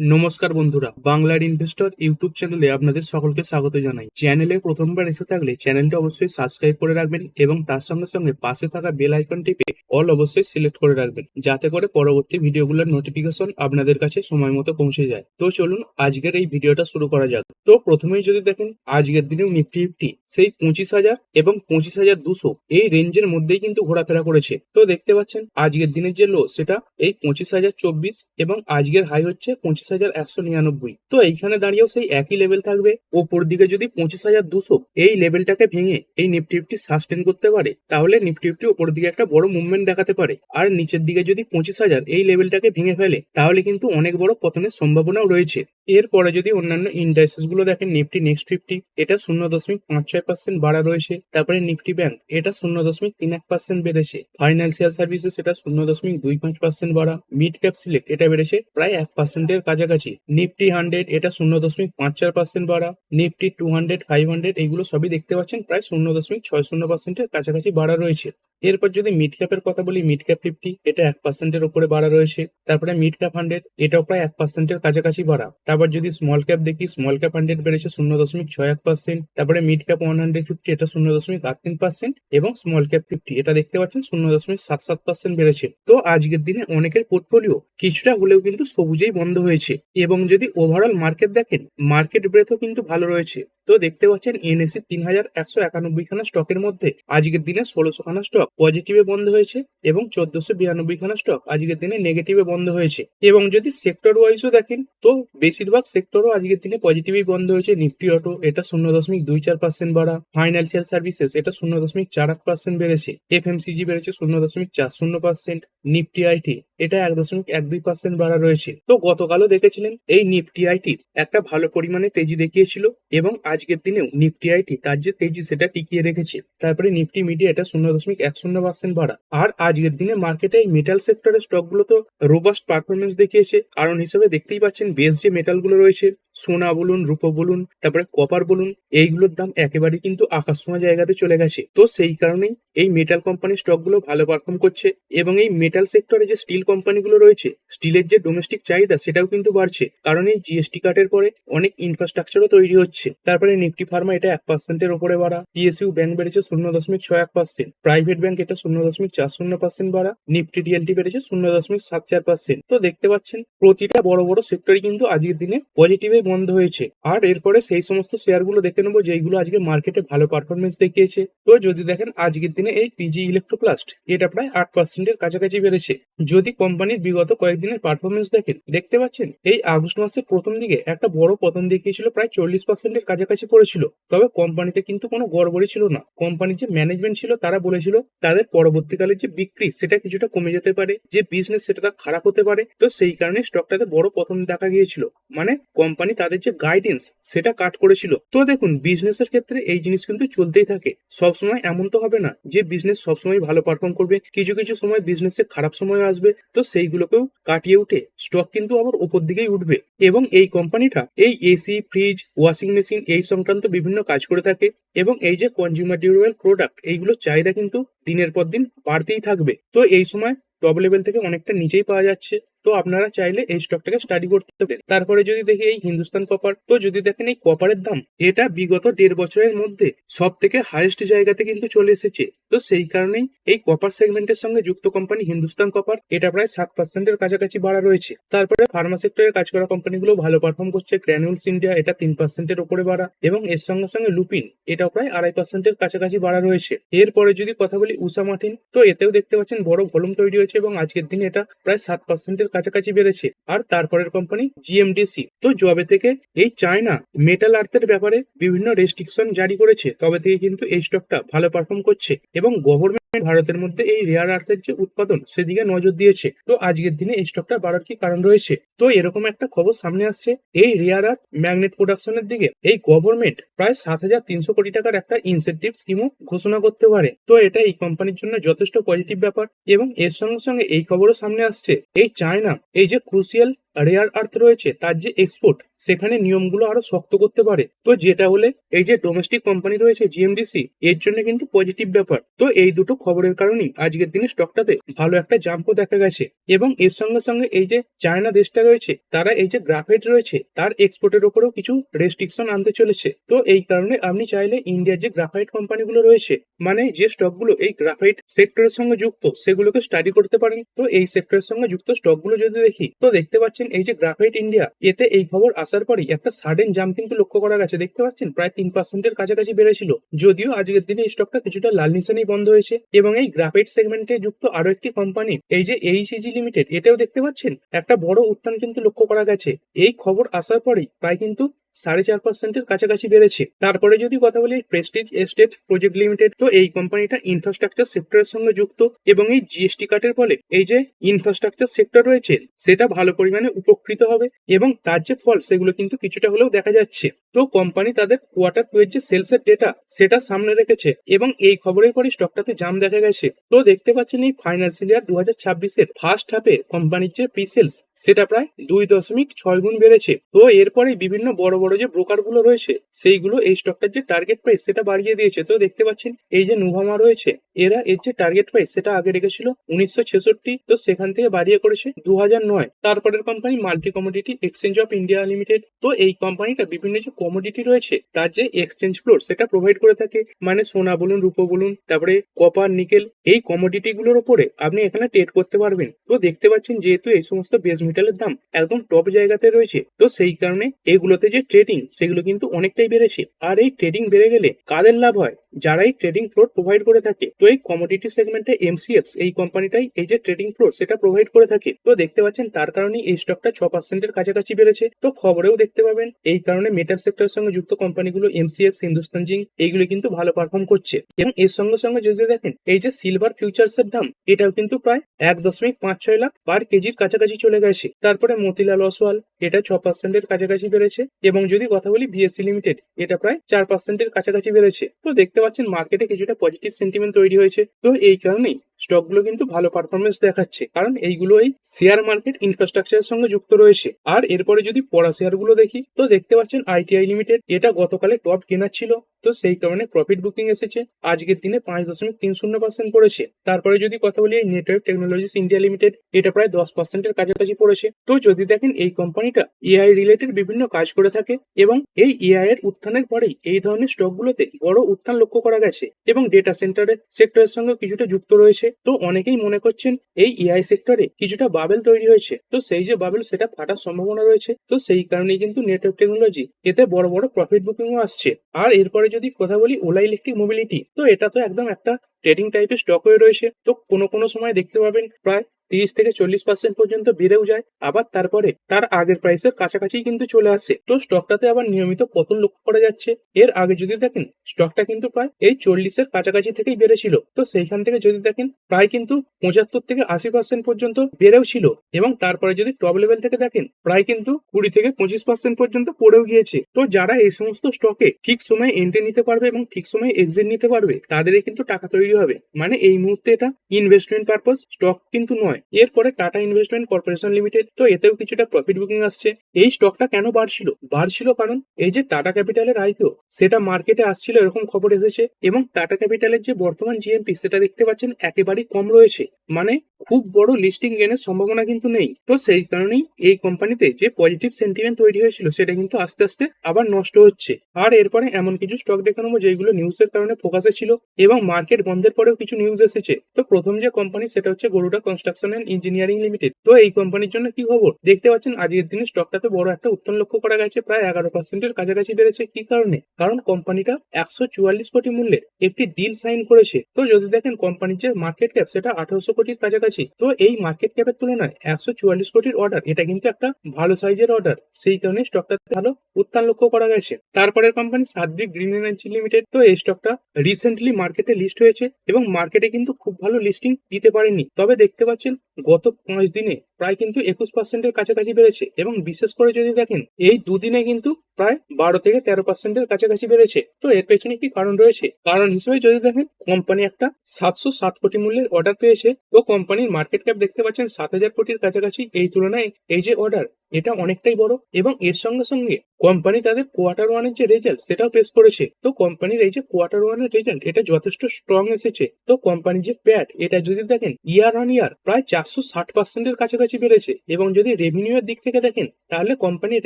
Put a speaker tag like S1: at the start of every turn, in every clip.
S1: নমস্কার বন্ধুরা, বাংলার ইনভেস্টর ইউটিউব চ্যানেলে আপনাদের সকলকে স্বাগত জানাই। চ্যানেলে প্রথমবার এসে থাকলে চ্যানেলটি অবশ্যই সাবস্ক্রাইব করে রাখবেন এবং তার সঙ্গে সঙ্গে পাশে থাকা বেল আইকন টিপে অল অবশ্যই সিলেক্ট করে রাখবেন, যাতে করে পরবর্তী ভিডিওগুলোর নোটিফিকেশন আপনাদের কাছে সময় মতো পৌঁছে যায়। তো চলুন আজকের এই ভিডিওটা শুরু করা যাক। তো প্রথমেই যদি দেখেন, আজকের দিনেও নিফটি ফিফটি সেই পঁচিশ হাজার এবং পঁচিশ হাজার দুশো এই রেঞ্জের মধ্যেই কিন্তু ঘোরাফেরা করেছে। তো দেখতে পাচ্ছেন, আজকের দিনের যে লো সেটা এই পঁচিশ হাজার চব্বিশ এবং আজকের হাই হচ্ছে পঁচিশ হাজার একশো নিরানব্বই। তো এইখানে দাঁড়িয়েও সেই একই লেভেল থাকবে। ওপর দিকে যদি পঁচিশ হাজার দুশো, এই লেভেলটাকে ভেঙে এই নিফটি ফিফটি সাস্টেন করতে পারে, তাহলে নিফটি ফিফটি ওপর দিকে একটা বড় মুভমেন্ট দেখাতে পারে। আর নিচের দিকে যদি পঁচিশ হাজার, এই লেভেলটাকে ভেঙে ফেলে, তাহলে কিন্তু অনেক বড় পতনের সম্ভাবনাও রয়েছে। এরপরে যদি অন্যান্য ইন্ডাইসেসগুলো দেখেন নিফটি নেক্সট ফিফটি এটা শূন্য দশমিক পাঁচ ছয় পার্সেন্ট বাড়া রয়েছে। তারপরে নিফটি ব্যাংক এটা শূন্য দশমিক তিন এক পার্সেন্ট বেড়েছে। ফাইন্যান্সিয়াল সার্ভিসেস এটা শূন্য দশমিক দুই পাঁচ পার্সেন্ট বাড়া। মিড ক্যাপ সিলেক্ট এটা বেড়েছে প্রায় এক পার্সেন্টের কাছাকাছি। নিফটি হান্ড্রেড, এটা শূন্য দশমিক পাঁচ চার পার্সেন্ট বাড়া। Nifty two hundred, five hundred এইগুলো সবই দেখতে পাচ্ছেন, প্রায় শূন্য দশমিক ছয় শূন্য পার্সেন্টের কাছাকাছি বাড়া রয়েছে। এরপর যদি মিড ক্যাপের কথা বলি মিড ক্যাপ ফিফটি এটা এক পার্সেন্টের উপরে বাড়া রয়েছে। তারপরে মিড ক্যাপ হান্ড্রেড এটাও প্রায় এক পার্সেন্টের কাছাকাছি বাড়া। তারপর যদি স্মল ক্যাপ দেখি স্মল ক্যাপ হান্ড্রেড বেড়েছে শূন্য দশমিক ছয় এক পার্সেন্ট তারপরে mid cap one hundred fifty এটা শূন্য দশমিক আট তিন পার্সেন্ট এবং স্মল ক্যাপ ফিফটি এটা দেখতে পাচ্ছেন শূন্য দশমিক সাত সাত পার্সেন্ট বেড়েছে। তো আজকের দিনে অনেকের পোর্টফোলিও কিছুটা হলেও কিন্তু সবুজেই বন্ধ হয়েছে, এবং যদি ওভারঅল মার্কেট দেখেন মার্কেট ব্রেথও কিন্তু ভালো রয়েছে। তো দেখতে পাচ্ছেন এনএসি তিন হাজার একশো একানব্বই খানা স্টকের মধ্যে আজকের দিনে ষোলোশো খানা স্টক পজিটিভে বন্ধ হয়েছে এবং চোদ্দশো বিরানব্বই খানা স্টক আজকের দিনে নেগেটিভে বন্ধ হয়েছে। এবং যদি সেক্টর ওয়াইজও দেখেন, তো বেশিরভাগ সেক্টরও আজকের দিনে পজিটিভই বন্ধ হয়েছে। নিফটি অটো এটা শূন্য দশমিক দুই চার পার্সেন্ট বাড়া। ফাইন্যান্সিয়াল সার্ভিসেস এটা শূন্য দশমিক চার আট পার্সেন্ট বেড়েছে। এফ এফএমসিজি বেড়েছে শূন্য দশমিক চার শূন্য পার্সেন্ট নিফটি আইটি এটা এক দশমিক এক দুই পার্সেন্ট বাড়া রয়েছে। তো গতকালও দেখেছিলেন, এই নিফটি আইটি একটা ভালো পরিমাণে তেজি দেখিয়েছিল এবং আজকের দিনেও নিফটি আইটি তার যে তেজি, সেটা টিকিয়ে রেখেছে। তারপরে নিফটি মিডিয়া এটা শূন্য দশমিক এক শূন্য পার্সেন্ট বাড়া আর আজকের দিনে মার্কেটে এই মেটাল সেক্টরের স্টকগুলো তো রোবাস্ট পারফরমেন্স দেখিয়েছে। কারণ হিসেবে দেখতেই পাচ্ছেন বেশ যে মেটালগুলো রয়েছে। সোনা বলুন, রূপো বলুন, তারপরে কপার বলুন, এইগুলোর দাম একেবারে কিন্তু আকাশছোঁয়া জায়গাতে চলে গেছে। তো সেই কারণেই এই মেটাল কোম্পানির স্টকগুলো ভালো পারফর্ম করছে এবং এই মেটাল সেক্টরে যে স্টিল কোম্পানিগুলো রয়েছে স্টিলের যে ডোমেস্টিক চাহিদা সেটাও কিন্তু বাড়ছে। কারণ এই জিএসটি কাটের পরে অনেক ইনফ্রাস্ট্রাকচারও তৈরি হচ্ছে। তারপরে নিফটি ফার্মা এটা এক পার্সেন্টের উপরে বাড়া। পিএসইউ ব্যাংক বেড়েছে শূন্য দশমিক ছয় এক পার্সেন্ট প্রাইভেট ব্যাংক এটা শূন্য দশমিক চার শূন্য পার্সেন্ট বাড়া। নিফটি ডিএলটি বেড়েছে শূন্য দশমিক সাত চার পার্সেন্ট তো দেখতে পাচ্ছেন, প্রতিটা বড় বড় সেক্টরই কিন্তু আজকের দিনে পজিটিভে বন্ধ হয়েছে। আর এরপরে সেই সমস্ত শেয়ারগুলো দেখে নেব, যেইগুলো আজকে মার্কেটে ভালো পারফরমেন্স দেখিয়েছে। তো যদি দেখেন, আজকের দিনে এই পিজি ইলেকট্রোপ্লাস্ট এটা প্রায় আট পার্সেন্টের কাছাকাছি বেড়েছে। যদি কোম্পানির বিগত কয়েকদিনের পারফরমেন্স দেখেন, দেখতে পাচ্ছেন, এই আগস্ট মাসের প্রথম দিকে একটা বড় পতন দেখিয়েছিল, প্রায় চল্লিশ পার্সেন্টের কাছাকাছি পড়েছিল। তবে কোম্পানিতে কিন্তু কোনো গড়বড়ি ছিল না। কোম্পানির যে ম্যানেজমেন্ট ছিল, তারা বলেছিল, তাদের পরবর্তীকালে যে বিক্রি, সেটা কিছুটা কমে যেতে পারে, যে বিজনেস সেটা খারাপ হতে পারে। তো সেই কারণে স্টকটাতে বড় পতন দেখা গিয়েছিল। মানে কোম্পানি তাদের যে গাইডেন্স সেটা কাট করেছিল। তো দেখুন বিজনেসের ক্ষেত্রে এই জিনিস কিন্তু চলতেই থাকে। সবসময় এমন তো হবে না যে বিজনেস সবসময় ভালো পারফর্ম করবে। কিছু কিছু সময় বিজনেসে খারাপ সময় আসবে। তো সেইগুলোকেও কাটিয়ে উঠে স্টক কিন্তু আবার ওপর দিকেই উঠবে। এবং এই কোম্পানিটা এই এসি ফ্রিজ ওয়াশিং মেশিন এই সংক্রান্ত বিভিন্ন কাজ করে থাকে। এবং এই যে কনজিউমার ডিউরেবল প্রোডাক্ট এইগুলোর চাহিদা কিন্তু দিনের পর দিন বাড়তেই থাকবে। তো এই সময় টপ লেভেল থেকে অনেকটা নিচেই পাওয়া যাচ্ছে। তো আপনারা চাইলে এই স্টকটাকে স্টাডি করতে পারেন। তারপরে যদি দেখি এই হিন্দুস্তান কপার তো যদি দেখেন এই কপারের দাম, এটা বিগত দেড় বছরের মধ্যে সব থেকে হাইয়েস্ট জায়গাতে কিন্তু চলে এসেছে। তো সেই কারণেই এই কপার সেগমেন্টের সঙ্গে যুক্ত কোম্পানি হিন্দুস্তান কপার এটা প্রায় সাত পার্সেন্টের কাছাকাছি বাড়া রয়েছে। তারপরে ফার্মা সেক্টরে কাজ করা কোম্পানিগুলো ভালো পারফর্ম করছে গ্র্যানুলস ইন্ডিয়া এটা তিন পার্সেন্টের উপরে বাড়া, এবং এর সঙ্গে সঙ্গে লুপিন এটাও প্রায় আড়াই পার্সেন্টের কাছাকাছি বাড়া রয়েছে। এরপরে যদি কথা বলি উষা মার্টিন তো এতেও দেখতে পাচ্ছেন বড় ভলুম তৈরি হয়েছে, এবং আজকের দিনে এটা প্রায় সাত পার্সেন্টের কাছাকাছি বেড়েছে। আর তারপরের কোম্পানি জিএমডিসি তো জবে থেকে এই চায়না মেটাল আর্থের ব্যাপারে বিভিন্ন রেস্ট্রিকশন জারি করেছে। তবে থেকে কিন্তু এই স্টকটা ভালো পারফর্ম করছে এবং গভর্নমেন্ট ভারতের মধ্যে এই রেয়ার আর্থের যে উৎপাদন সেদিকে নজর দিয়েছে। তো আজকের দিনে এই স্টকটা বাড়ার কি কারণ রয়েছে? তো এরকম একটা খবর সামনে আসছে। এই রেয়ার আর্থ ম্যাগনেট প্রোডাকশনের দিকে এই গভর্নমেন্ট প্রায় সাত হাজার তিনশো কোটি টাকার একটা ইনসেন্টিভ স্কিমও ঘোষণা করতে পারে। তো এটা এই কোম্পানির জন্য যথেষ্ট পজিটিভ ব্যাপার এবং এর সঙ্গে সঙ্গে এই খবরও সামনে আসছে। এই চায়না এই যে ক্রুশিয়াল রেয়ার আর্থ রয়েছে, তার যে এক্সপোর্ট সেখানে নিয়মগুলো আরও শক্ত করতে পারে। তো যেটা হলে এই যে ডোমেস্টিক কোম্পানি রয়েছে জিএমডিসি এর জন্য কিন্তু পজিটিভ ব্যাপার। তো এই দুটো খবরের কারণেই আজকের দিনে স্টকটাতে ভালো একটা জাম্পও দেখা গেছে। এবং এর সঙ্গে সঙ্গে এই যে চায়না দেশটা রয়েছে, তারা এই যে গ্রাফাইট রয়েছে, তার এক্সপোর্টের উপরেও কিছু রেস্ট্রিকশন আনতে চলেছে। তো এই কারণে আপনি চাইলে ইন্ডিয়ার যে গ্রাফাইট কোম্পানিগুলো রয়েছে মানে যে স্টকগুলো এই গ্রাফাইট সেক্টরের সঙ্গে যুক্ত, সেগুলোকে স্টাডি করতে পারেন। তো এই সেক্টরের সঙ্গে যুক্ত স্টকগুলো যদি দেখি, তো দেখতে পাচ্ছেন এই যে গ্রাফাইট ইন্ডিয়া এতে এই খবর আসার পরেই একটা সাডেন জাম্প কিন্তু লক্ষ্য করা গেছে। দেখতে পাচ্ছেন, প্রায় তিন পার্সেন্টের কাছাকাছি বেড়েছিল। যদিও আজকের দিনে স্টকটা কিছুটা লাল নিশানেই বন্ধ হয়েছে। এবং এই গ্রাফাইট সেগমেন্টে যুক্ত আরও একটি কোম্পানি এই যে এইচএজি লিমিটেড এটাও দেখতে পাচ্ছেন? একটা বড় উত্থান কিন্তু লক্ষ্য করা গেছে। এই খবর আসার পরেই প্রায় কিন্তু সাড়ে চার পার্সেন্টের কাছাকাছি বেড়েছে। তারপরে যদি কথা বলি প্রেস্টিজ এস্টেট প্রজেক্ট লিমিটেড তো এই কোম্পানিটা ইনফ্রাস্ট্রাকচার সেক্টরের সঙ্গে যুক্ত এবং এই জিএসটি কাটের ফলে এই যে ইনফ্রাস্ট্রাকচার সেক্টর রয়েছে, সেটা ভালো পরিমাণে উপকৃত হবে এবং তার যে ফল, সেগুলো কিন্তু কিছুটা হলেও দেখা যাচ্ছে। তো কোম্পানি তাদের কোয়ার্টার টু এর যে সেলস এর ডেটা সেটা সামনে রেখেছে এবং এই খবরের পরে স্টকটাতে জাম দেখা গেছে। তো দেখতে পাচ্ছেন এই ফাইন্যান্সিয়াল ইয়ার দু হাজার ছাব্বিশের ফার্স্ট হাফে কোম্পানির যে প্রি সেলস সেটা প্রায় দুই দশমিক ছয় গুণ বেড়েছে। তো এরপরে বিভিন্ন বড় বড় যে ব্রোকারগুলো রয়েছে, সেইগুলো এই স্টকটার যে টার্গেট প্রাইস সেটা বাড়িয়ে দিয়েছে। তো দেখতে পাচ্ছেন, এই যে নুভামা রয়েছে, এরা এর যে টার্গেট প্রাইস সেটা আগে রেখেছিল উনিশশো ছেষট্টি, তো সেখান থেকে বাড়িয়ে করেছে দু হাজার নয়। তারপরের company multi commodity exchange of India limited তো এই কোম্পানিটা বিভিন্ন যে কমোডিটি রয়েছে, তার যে এক্সচেঞ্জ ফ্লোর সেটা প্রোভাইড করে থাকে। মানে সোনা বলুন, রূপো বলুন, তারপরে কপার নিকেল এই কমোডিটি গুলোর উপরে আপনি এখানে ট্রেড করতে পারবেন। তো দেখতে পাচ্ছেন, যেহেতু এই সমস্ত বেস মেটালের দাম একদম টপ জায়গাতে রয়েছে, তো সেই কারণে এগুলোতে যে ট্রেডিং সেগুলো কিন্তু অনেকটাই বেড়েছে। আর এই ট্রেডিং বেড়ে গেলে কাদের লাভ হয়? যারা এই ট্রেডিং ফ্লোর প্রোভাইড করে থাকে, তো এই কমোডিটি সেগমেন্টে এমসিএক্স এই কোম্পানিটাই এই যে ট্রেডিং ফ্লোর সেটা প্রোভাইড করে থাকে। তো দেখতে পাচ্ছেন তার কারণে এই স্টকটা ছ পার্সেন্টের কাছাকাছি বেড়েছে। তো খবরেও দেখতে পাবেন, এই কারণে মেটাল সেক্টরের সঙ্গে যুক্ত কোম্পানিগুলো এমসিএক্স হিন্দুস্তান জিঙ্ক এইগুলো কিন্তু ভালো পারফর্ম করছে। এবং এর সঙ্গে সঙ্গে যদি দেখেন, এই যে সিলভার ফিউচার্স এর দাম, এটাও কিন্তু প্রায় এক দশমিক পাঁচ ছয় লাখ পার কেজির কাছাকাছি চলে গেছে। তারপরে মতিলাল অসওয়াল, এটা ছ পার্সেন্টের কাছাকাছি বেড়েছে। এবং যদি কথা বলি বিএসসি লিমিটেড এটা প্রায় চার পার্সেন্টের কাছাকাছি বেড়েছে। তো দেখতে পাচ্ছেন মার্কেটে কিছুটা পজিটিভ সেন্টিমেন্ট তৈরি হয়েছে। তো এই কারণেই স্টকগুলো কিন্তু ভালো পারফরমেন্স দেখাচ্ছে। কারণ এইগুলো এই শেয়ার মার্কেট ইনফ্রাস্ট্রাকচারের সঙ্গে যুক্ত রয়েছে। আর এরপরে যদি পড়া শেয়ারগুলো দেখি, তো দেখতে পাচ্ছেন আইটিআই লিমিটেড এটা গতকালে টপ কেনার ছিল। তো সেই কারণে প্রফিট বুকিং এসেছে। আজকের দিনে পাঁচ দশমিক তিন শূন্য পার্সেন্ট পড়েছে তারপরে যদি কথা বলি এই নেটওয়ার্ক টেকনোলজিস ইন্ডিয়া লিমিটেড এটা প্রায় দশ পার্সেন্টের কাছাকাছি পড়েছে। তো যদি দেখেন এই কোম্পানিটা এআই রিলেটেড বিভিন্ন কাজ করে থাকে এবং এই এআই এর উত্থানের পরেই এই ধরনের স্টকগুলোতে বড় উত্থান লক্ষ্য করা গেছে। এবং ডেটা সেন্টারের সেক্টরের সঙ্গে কিছুটা যুক্ত রয়েছে। তো অনেকেই মনে করছেন এই এআই সেক্টরে কিছুটা বাবেল তৈরি হয়েছে। তো সেই যে বাবেল সেটা ফাটার সম্ভাবনা রয়েছে। তো সেই কারণেই কিন্তু নেটওয়ার্ক টেকনোলজি এতে বড় বড় প্রফিট বুকিংও আসছে। আর এরপরে যদি কথা বলি ওলা ইলেকট্রিক মোবিলিটি তো এটা তো একদম একটা ট্রেডিং টাইপের স্টক হয়ে রয়েছে। তো কোনো কোনো সময় দেখতে পাবেন প্রায় তিরিশ থেকে চল্লিশ পার্সেন্ট পর্যন্ত বেড়েও যায়। আবার তারপরে তার আগের প্রাইসের কাছাকাছি কিন্তু চলে আসে তো স্টকটাতে আবার নিয়মিত পতন লক্ষ্য করা যাচ্ছে? এর আগে যদি দেখেন স্টকটা কিন্তু প্রায় এই চল্লিশের কাছাকাছি থেকেই বেড়েছিল। তো সেইখান থেকে যদি দেখেন, প্রায় কিন্তু পঁচাত্তর থেকে আশি পার্সেন্ট পর্যন্ত বেড়েও ছিল। এবং তারপরে যদি টপ লেভেল থেকে দেখেন, প্রায় কিন্তু কুড়ি থেকে পঁচিশ পার্সেন্ট পর্যন্ত পড়েও গিয়েছে। তো যারা এই সমস্ত স্টকে ঠিক সময়ে এন্ট্রি নিতে পারবে এবং ঠিক সময়ে এক্সিট নিতে পারবে, তাদেরই কিন্তু টাকা তৈরি হবে। মানে এই মুহূর্তে এটা ইনভেস্টমেন্ট পারপোজ স্টক কিন্তু নয়। এরপরে টাটা ইনভেস্টমেন্ট কর্পোরেশন লিমিটেড, তো এতেও কিছুটা প্রফিট বুকিং আসছে। এই স্টকটা কেন বাড়ছিল? বাড়ছিল কারণ এই যে টাটা ক্যাপিটালের আইপিও সেটা মার্কেটে আসছিল এরকম খবর এসেছে এবং টাটা ক্যাপিটালের যে বর্তমান জিএমপি সেটা দেখতে পাচ্ছেন একেবারেই কম রয়েছে। মানে খুব বড় লিস্টিং গেনের সম্ভাবনা কিন্তু নেই। তো সেই কারণেই এই কোম্পানিতে যে পজিটিভ সেন্টিমেন্ট তৈরি হয়েছিল, সেটা কিন্তু আস্তে আস্তে আবার নষ্ট হচ্ছে। আর এরপরে এমন কিছু স্টক দেখে নেব যেগুলো নিউজের কারণে ফোকাসে ছিল এবং মার্কেট বন্ধের পরেও কিছু নিউজ এসেছে। তো প্রথম যে কোম্পানি সেটা হচ্ছে Garuda construction and engineering limited তো এই কোম্পানির জন্য কি খবর? দেখতে পাচ্ছেন, আজকের দিনে স্টকটাতে বড় একটা উত্থান লক্ষ্য করা গেছে, প্রায় এগারো পার্সেন্টের কাছাকাছি বেড়েছে। কি কারণে? কারণ কোম্পানিটা একশো চুয়াল্লিশ কোটি মূল্যের একটি ডিল সাইন করেছে। তো যদি দেখেন কোম্পানির যে মার্কেট ক্যাপ সেটা আঠারোশো কোটির কাছাকাছি। তো এই মার্কেট ক্যাপের তুলনায় একশো চুয়াল্লিশ কোটির অর্ডার এটা কিন্তু একটা ভালো সাইজের অর্ডার সেই কারণে স্টকটাতে ভালো উত্থান লক্ষ্য করা গেছে। তারপরের কোম্পানি সাদ্রিক গ্রিন এনার্জি লিমিটেড তো এই স্টকটা রিসেন্টলি মার্কেটে লিস্ট হয়েছে এবং মার্কেটে কিন্তু খুব ভালো লিস্টিং দিতে পারেনি। তবে দেখতে পাচ্ছেন গত পাঁচ দিনে প্রায় কিন্তু একুশ পার্সেন্টের কাছাকাছি বেড়েছে এবং বিশেষ করে যদি দেখেন, এই দুদিনে কিন্তু প্রায় বারো থেকে তেরো পার্সেন্টের কাছাকাছি বেড়েছে। তো এর পেছনে কি কারণ রয়েছে? কারণ হিসেবে যদি দেখেন, কোম্পানি একটা সাতশো সাত কোটি মূল্যের অর্ডার পেয়েছে। তো কোম্পানির মার্কেট ক্যাপ দেখতে পাচ্ছেন সাত হাজার কোটির কাছাকাছি। এই তুলনায় এই যে অর্ডার এটা অনেকটাই বড় এবং এর সঙ্গে সঙ্গে কোম্পানি তাদের কোয়ার্টার ওয়ানের যে রেজাল্ট সেটাও পেশ করেছে। তো কোম্পানির এই যে কোয়ার্টার ওয়ানের রেজাল্ট এটা যথেষ্ট স্ট্রং এসেছে। তো কোম্পানির যে প্যাট এটা যদি দেখেন ইয়ার অন ইয়ার প্রায় চারশো ষাট পার্সেন্টের কাছাকাছি বেড়েছে এবং যদি রেভিনিউ এর দিক থেকে দেখেন, তাহলে কোম্পানির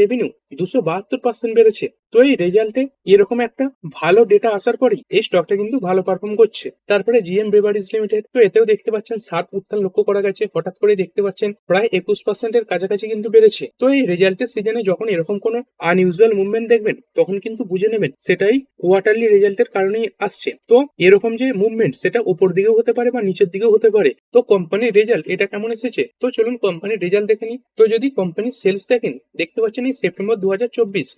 S1: রেভিনিউ দুশো বাহাত্তর পার্সেন্ট বেড়েছে। তো এই রেজাল্টে এরকম একটা ভালো ডেটা আসার পরেই এই স্টকটা কিন্তু ভালো পারফর্ম করছে। তারপরে জিএম বেভারিজ লিমিটেড তো এতেও দেখতে পাচ্ছেন ষাট উত্থান লক্ষ্য করা গেছে। হঠাৎ করে দেখতে পাচ্ছেন প্রায় একুশ পার্সেন্টের কাছাকাছি কিন্তু বেড়েছে। তো এই রেজাল্টের সিজনে যখন এরকম কোনো আনইউজুয়াল মুভমেন্ট দেখবেন, তখন কিন্তু বুঝে নেবেন সেটাই কোয়ার্টারলি রেজাল্টের কারণেই আসছে। তো এরকম যে মুভমেন্ট সেটা উপর দিকেও হতে পারে বা নিচের দিকেও হতে পারে। তো কোম্পানির রেজাল্ট এটা কেমন এসেছে? তো চলুন কোম্পানির রেজাল্ট দেখে নিই তো যদি কোম্পানির সেলস দেখেন, দেখতে পাচ্ছেন এই সেপ্টেম্বর দু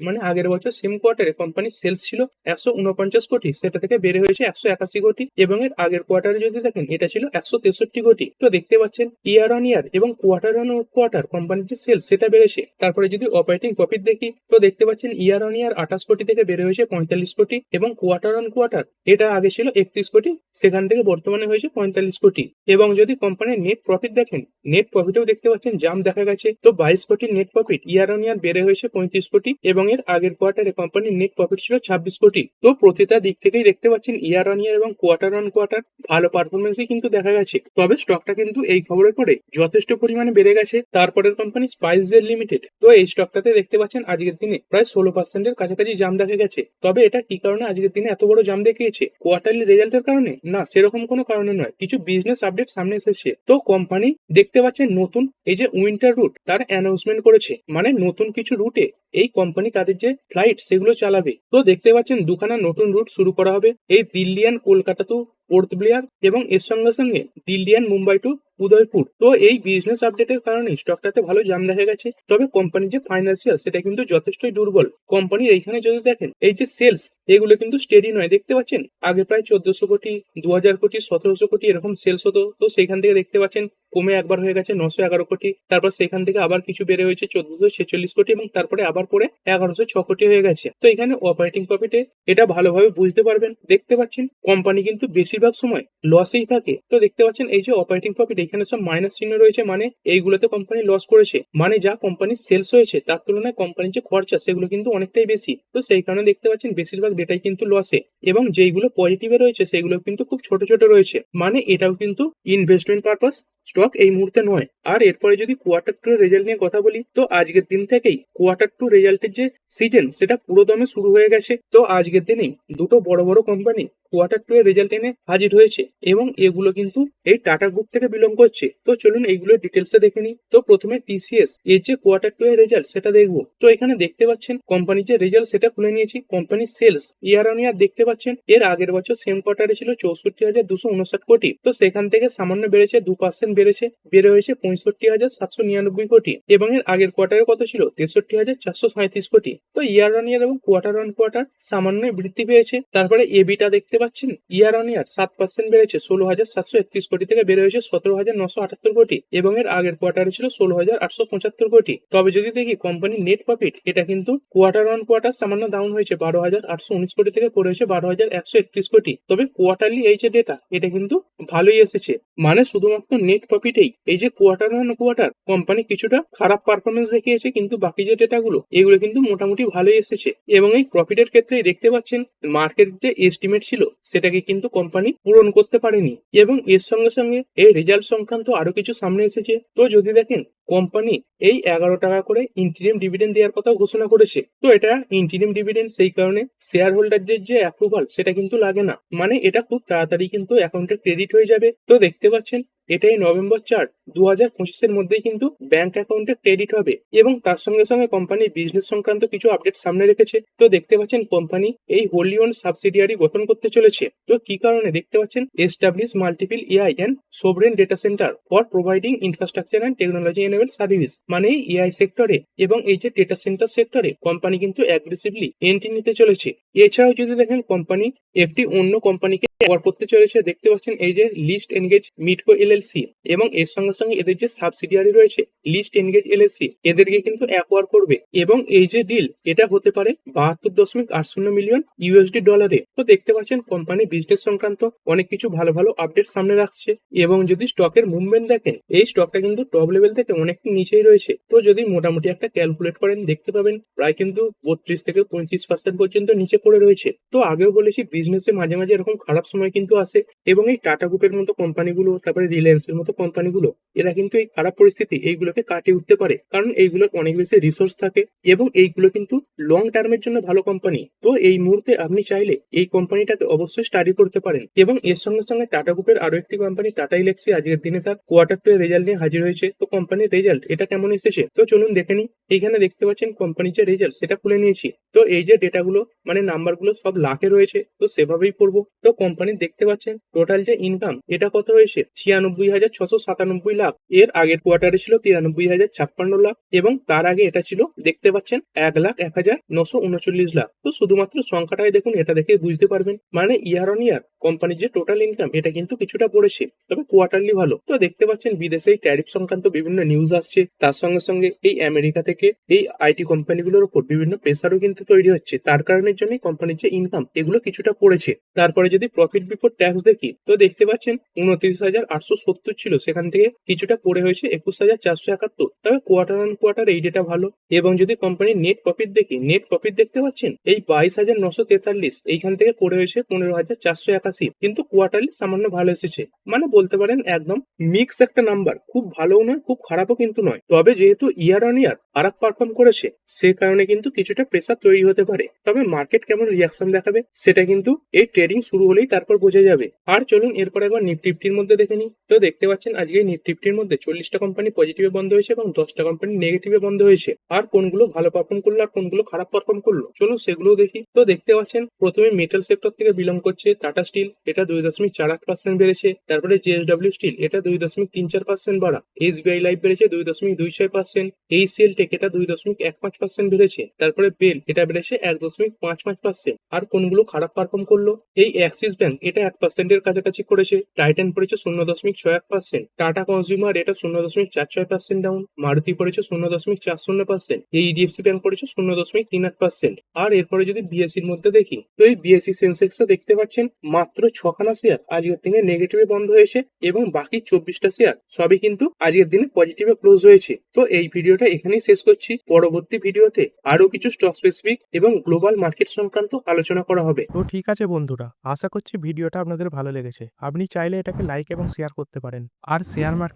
S1: মানে আগের বছর সেম কোয়ার্টারে কোম্পানির সেলস ছিল একশো উনপঞ্চাশ কোটি, সেটা থেকে বেড়ে হয়েছে একশো একাশি কোটি এবং এর আগের কোয়ার্টারে যদি দেখেন, এটা ছিল একশো তেষট্টি কোটি। তো দেখতে পাচ্ছেন ইয়ার অন ইয়ার এবং কোয়ার্টার অন কোয়ার্টার কোম্পানির যে সেলস সেটা বেড়েছে। তারপরে যদি অপারেটিং প্রফিট দেখি, তো দেখতে পাচ্ছেন ইয়ার অন ইয়ার আঠাশ কোটি থেকে বেড়ে হয়েছে পঁয়তাল্লিশ কোটি এবং কোয়ার্টার অন কোয়ার্টার এটা আগে ছিল একত্রিশ কোটি, সেখান থেকে বর্তমানে হয়েছে পঁয়তাল্লিশ কোটি। এবং যদি কোম্পানির নেট প্রফিট দেখেন নেট প্রফিটেও দেখতে পাচ্ছেন, জাম দেখা গেছে। তো বাইশ crore net profit year on year বেড়ে হয়েছে পঁয়ত্রিশ কোটি এবং এর আগের কোয়ার্টারে কোম্পানির নেট প্রফিট ছিল ছাব্বিশ কোটি। তো প্রতিটা দিক থেকেই দেখতে পাচ্ছেন, ইয়ার অন ইয়ার এবং কোয়ার্টার অন কোয়ার্টার ভালো পারফরমেন্সই কিন্তু দেখা গেছে। তবে স্টকটা কিন্তু এই খবরের পরে যথেষ্ট পরিমাণে বেড়ে গেছে। তারপরের কোম্পানি স্পাইসজের লিমিটেড তো এই স্টকটাতে দেখতে পাচ্ছেন, আজকের দিনে প্রায় ষোলো পার্সেন্টের কাছাকাছি জাম দেখা গেছে। তবে এটা কি কারণে আজকের দিনে এত বড় জাম দেখিয়েছে? কোয়ার্টারলি রেজাল্টের কারণে? না, সেরকম কোনো কারণে নয়। কিছু বিজনেস আপডেট সামনে এসেছে। তো কোম্পানি দেখতে পাচ্ছেন, নতুন এই যে উইন্টার রুট তার অ্যানাউন্সমেন্ট করেছে মানে নতুন কিছু রুটে এই কোম্পানি তাদের যে ফ্লাইট সেগুলো চালাবে। তো দেখতে পাচ্ছেন দুখানা নতুন রুট শুরু করা হবে। এই দিল্লিয়ান কলকাতা টু পোর্ট ব্লেয়ার এবং এর সঙ্গে সঙ্গে দিল্লিয়ান মুম্বাই টু উদয়পুর। তো এই বিজনেস আপডেটের কারণে স্টকটাতে ভালো জাম দেখা গেছে। তবে কোম্পানির যে ফাইন্যান্সিয়াল সেটা কিন্তু যথেষ্টই দুর্বল। কোম্পানির এইখানে যদি দেখেন, এই যে সেলস এগুলো কিন্তু স্টেডি নয়। দেখতে পাচ্ছেন, আগে প্রায় চোদ্দশো কোটি দু হাজার কোটি, সতেরোশো কোটি এরকম সেলস হতো। তো সেখান থেকে দেখতে পাচ্ছেন কমে একবার হয়ে গেছে, নশো এগারো কোটি। তারপর সেখান থেকে আবার কিছু বেড়ে হয়েছে চোদ্দশো ছেচল্লিশ কোটি এবং তারপরে আবার পরে এগারোশো ছ কোটি হয়ে গেছে। তো এখানে অপারেটিং প্রফিটে এটা ভালোভাবে বুঝতে পারবেন। দেখতে পাচ্ছেন কোম্পানি কিন্তু বেশিরভাগ সময় লসেই থাকে। তো দেখতে পাচ্ছেন, এই যে অপারেটিং প্রফিট এখানে সব মাইনাস চিহ্ন রয়েছে মানে এইগুলোতে কোম্পানি লস করেছে। মানে যা কোম্পানির সেলস হয়েছে, তার তুলনায় কোম্পানির যে খরচা, সেগুলো কিন্তু অনেকটাই বেশি। তো সেই কারণে দেখতে পাচ্ছেন, বেশিরভাগ ডেটাই কিন্তু লসে এবং যেইগুলো পজিটিভে রয়েছে, সেগুলো কিন্তু খুব ছোট ছোট রয়েছে। মানে এটাও কিন্তু ইনভেস্টমেন্ট পারপাস স্টক এই মুহূর্তে নয়। আর এরপরে যদি কোয়ার্টার টু রেজাল্ট নিয়ে কথা বলি, তো আজকের দিন থেকেই কোয়ার্টার টু রেজাল্টের যে সিজন সেটা পুরো দমে শুরু হয়ে গেছে। তো আজকের দিনেই দুটো বড় বড় কোম্পানি কোয়ার্টার টু এর রেজাল্ট এনে হাজির হয়েছে এবং এগুলো কিন্তু এই টাটা গ্রুপ থেকে বিলং করছে। তো চলুন এইগুলো ডিটেলসে দেখে নিই। তো প্রথমে টিসিএস এর যে কোয়ার্টার টু এর রেজাল্ট সেটা দেখব। তো এখানে দেখতে পাচ্ছেন কোম্পানির যে রেজাল্ট সেটা খুলে নিয়েছি। কোম্পানির সেলস ইয়ার অন ইয়ার দেখতে পাচ্ছেন, এর আগের বছর সেম কোয়ার্টারে ছিল চৌষট্টি হাজার দুশো উনষাট কোটি। তো সেখান থেকে সামান্য বেড়েছে দু পার্সেন্ট বেড়েছে, বেড়ে হয়েছে পঁয়ষট্টি হাজার সাতশো নিরানব্বই কোটি এবং এর আগের কোয়ার্টারে কত ছিল? তেষট্টি হাজার চারশো সাঁত্রিশ কোটি। তো ইয়ার অন ইয়ার এবং কোয়ার্টার অন কোয়ার্টার সামান্য বৃদ্ধি পেয়েছে। তারপরে এবিটা দেখতে পাচ্ছেন ইয়ার অন ইয়ার সাত পার্সেন্ট বেড়েছে, ষোলো হাজার সাতশো একত্রিশ কোটি থেকে বেড়ে হয়েছে সতেরো হাজার নশো আটাত্তর কোটি এবং এর আগের কোয়ার্টারে ছিল ষোলো হাজার আটশো পঁচাত্তর কোটি। তবে যদি দেখি কোম্পানির নেট প্রফিট এটা কিন্তু কোয়ার্টার অন কোয়ার্টার সামান্য ডাউন হয়েছে, বারো হাজার আটশো উনিশ কোটি থেকে পড়ে হয়েছে বারো হাজার একশো একত্রিশ কোটি। তবে কোয়ার্টারলি এই যে ডেটা এটা কিন্তু ভালোই এসেছে। মানে শুধুমাত্র নেট প্রফিটেই এই যে কোয়ার্টার অন কোয়ার্টার কোম্পানি কিছুটা খারাপ পারফরমেন্স দেখিয়েছে, কিন্তু বাকি যে ডেটাগুলো এগুলো কিন্তু মোটামুটি ভালোই এসেছে। এবং এই প্রফিটের ক্ষেত্রেই দেখতে পাচ্ছেন মার্কেট যে এস্টিমেট ছিল, সেটাকে কিন্তু কোম্পানি পূরণ করতে পারেনি। এবং এর সঙ্গে সঙ্গে এই রেজাল্ট সংক্রান্ত আরও কিছু সামনে এসেছে। তো যদি দেখেন কোম্পানি এই এগারো টাকা করে ইন্টিরিয়াম ডিভিডেন্ড দেওয়ার কথা ঘোষণা করেছে। তো এটা ইন্টিরিয়াম ডিভিডেন্ড সেই কারণে শেয়ার হোল্ডারদের যে অ্যাপ্রুভাল সেটা কিন্তু লাগে না। মানে এটা খুব তাড়াতাড়ি কিন্তু অ্যাকাউন্টে ক্রেডিট হয়ে যাবে। তো দেখতে পাচ্ছেন, এটাই নভেম্বর চার দু হাজার পঁচিশের মধ্যেই কিন্তু ব্যাংক অ্যাকাউন্টে ক্রেডিট হবে এবং তার সঙ্গে সঙ্গে কোম্পানি বিজনেস সংক্রান্ত কিছু আপডেট সামনে রেখেছে। তো দেখতে পাচ্ছেন কোম্পানি এই হোলি ওন সাবসিডিয়ারি গঠন করতে চলেছে। তো কি কারণে দেখতে পাচ্ছেন? Establish multiple AI and sovereign data centre for providing infrastructure and technology enable service মানে এআই সেক্টরে এবং এই যে ডেটা সেন্টার সেক্টরে কোম্পানি কিন্তু অ্যাগ্রেসিভলি এন্ট্রি নিতে চলেছে। এছাড়াও যদি দেখেন কোম্পানি একটি অন্য কোম্পানিকে করতে চলেছে, দেখতে পাচ্ছেন এই যে লিস্ট এনগেজ মিটকো এলএলসি এবং এর সঙ্গে সঙ্গে এদের যে সাবসিডিয়ারি রয়েছে লিস্ট এনগেজ এলএসসি এদেরকে কিন্তু অ্যাকোয়ার করবে। এবং এই যে ডিল এটা হতে পারে বাহাত্তর দশমিক আট শূন্য মিলিয়ন ইউএসডি ডলারে তো দেখতে পাচ্ছেন কোম্পানি বিজনেস সংক্রান্ত অনেক কিছু ভালো ভালো আপডেট সামনে রাখছে। এবং যদি স্টকের মুভমেন্ট দেখেন, এই স্টকটা কিন্তু টপ লেভেল থেকে অনেকটা নিচেই রয়েছে। তো যদি মোটামুটি একটা ক্যালকুলেট করেন, দেখতে পাবেন, প্রায় কিন্তু বত্রিশ থেকে পঁয়ত্রিশ পার্সেন্ট পর্যন্ত নিচে পড়ে রয়েছে। তো আগেও বলেছি বিজনেসে মাঝে মাঝে এরকম খারাপ সময় কিন্তু আসে। এবং এই টাটা গ্রুপের মতো কোম্পানিগুলো তারপরে রিলায়েন্সের মতো কোম্পানিগুলো এরা কিন্তু এই খারাপ পরিস্থিতি এইগুলোকে কাটিয়ে উঠতে পারে। কারণ এইগুলোর অনেক বেশি রিসোর্স থাকে এবং এইগুলো কিন্তু লং টার্মের জন্য ভালো কোম্পানি তো এই মুহূর্তে আপনি চাইলে এই কোম্পানিটাকে অবশ্যই স্টাডি করতে পারেন এবং এর সঙ্গে সঙ্গে টাটা গ্রুপের আরও একটি কোম্পানি টাটা ইলেক্সি আজকের দিনে তার কোয়ার্টার টু রেজাল্ট নিয়ে হাজির হয়েছে। তো কোম্পানির রেজাল্ট এটা কেমন এসেছে? তো চলুন দেখে নিই। এইখানে দেখতে পাচ্ছেন কোম্পানির যে রেজাল্ট সেটা খুলে নিয়েছি। তো এই যে ডেটাগুলো মানে নাম্বারগুলো সব লাখে রয়েছে, তো সেভাবেই করব তো কোম্পানি দেখতে পাচ্ছেন টোটাল যে ইনকাম এটা কত হয়েছে? ছিয়ানব্বই হাজার ছশো সাতানব্বই লাখ। এর আগের কোয়ার্টারে ছিল তিরানব্বই হাজার ছাপ্পান্ন লাখ এবং তার আগে এটা ছিল, দেখতে পাচ্ছেন, এক লাখ, এক হাজার নশো উনচল্লিশ লাখ। তো শুধুমাত্র সংখ্যাটাই দেখুন, এটা দেখে বুঝতে পারবেন। মানে ইয়ার অন ইয়ার কোম্পানির যে টোটাল ইনকাম এটা কিন্তু কিছুটা পড়েছে, তবে কোয়ার্টারলি ভালো। তো দেখতে পাচ্ছেন, বিদেশে এই ট্যারিফ সংক্রান্ত বিভিন্ন নিউজ আসছে। তার সঙ্গে সঙ্গে এই আমেরিকা থেকে এই আইটি কোম্পানিগুলোর উপর বিভিন্ন প্রেসারও কিন্তু তৈরি হচ্ছে। তার কারণের জন্য কোম্পানির যে ইনকাম এগুলো কিছুটা পড়েছে। তারপরে যদি প্রফিট বিফোর ট্যাক্স দেখি, তো দেখতে পাচ্ছেন, উনত্রিশ হাজার আটশো সত্তর ছিল। সেখান থেকে কিছুটা পড়ে হয়েছে একুশ হাজার চারশো একাত্তর। তবে কোয়ার্টার অন কোয়ার্টার এই ডেটা ভালো। এবং যদি কোম্পানির নেট প্রফিট দেখি নেট প্রফিট দেখতে পাচ্ছেন? এই বাইশ হাজার নশো তেতাল্লিশ, এইখান থেকে পড়ে হয়েছে পনেরো হাজার চারশো একাশি। কিন্তু কোয়ার্টারলি সামান্য ভালো এসেছে। মানে বলতে পারেন একদম মিক্স একটা নাম্বার খুব ভালোও নয়, খুব খারাপও কিন্তু নয়। তবে যেহেতু ইয়ার অন ইয়ার খারাপ পারফর্ম করেছে, সে কারণে কিন্তু কিছুটা প্রেসার তৈরি হতে পারে। তবে মার্কেট কেমন রিয়াকশন দেখাবে, সেটা কিন্তু এই ট্রেডিং শুরু হলেই তারপর বোঝা যাবে। আর চলুন এরপর একবার নিফটিফটির মধ্যে দেখে নিই। তো দেখতে পাচ্ছেন আজকে নিফটিফটির মধ্যে চল্লিশটা কোম্পানি পজিটিভে বন্ধ হয়েছে এবং দশটা কোম্পানি নেগেটিভে বন্ধ হয়েছে। আর কোনগুলো ভালো পারফর্ম করল আর কোনগুলো খারাপ পারফর্ম করল? চলুন সেগুলো দেখি। তো দেখতে পাচ্ছেন, প্রথমে মেটাল সেক্টর থেকে বিলং করছে টাটা স্টিল এটা দুই দশমিক চার আট পার্সেন্ট বেড়েছে। তারপরে জেএসডব্লিউ স্টিল এটা দুই দশমিক তিন চার পার্সেন্ট বাড়া। এসবিআই লাইফ বেড়েছে দুই দশমিক দুই ছয় পার্সেন্ট এইসিএল টেক এটা দুই দশমিক এক পাঁচ পার্সেন্ট বেড়েছে। তারপরে বেল এটা বেড়েছে এক দশমিক পাঁচ পাঁচ পার্সেন্ট আর কোনগুলো খারাপ পারফর্ম করল? এই অ্যাক্সিস ব্যাংক এটা এক পার্সেন্টের কাছাকাছি করেছে। টাইটান পড়েছে শূন্য দশমিক ছয় এক পার্সেন্ট টাটা কনজিউমার এটা শূন্য দশমিক চার ছয় পার্সেন্ট ডাউন মারুতি পড়েছে শূন্য দশমিক চার শূন্য পার্সেন্ট এই ইডিএফসি ব্যাংক পড়েছে শূন্য দশমিক তিন আট পার্সেন্ট আর এরপরে যদি বিএসসির মধ্যে দেখি, তো এই বিএসসি সেন্সেক্সটা দেখতে পাচ্ছেন মাত্র ছখানা শেয়ার আজকের দিনে নেগেটিভে বন্ধ হয়েছে এবং বাকি চব্বিশটা শেয়ার সবই কিন্তু আজকের দিনে পজিটিভে ক্লোজ হয়েছে। তো এই ভিডিওটা এখানেই শেষ করছি। পরবর্তী ভিডিওতে আরও কিছু স্টক স্পেসিফিক এবং গ্লোবাল মার্কেট সংক্রান্ত আলোচনা করা হবে।
S2: তো ঠিক আছে বন্ধুরা, আশা করছি ভিডিওটা আপনাদের ভালো লেগেছে। আপনি চাইলে এটাকে লাইক এবং শেয়ার করতে পারেন। আর শেয়ার মার্কেট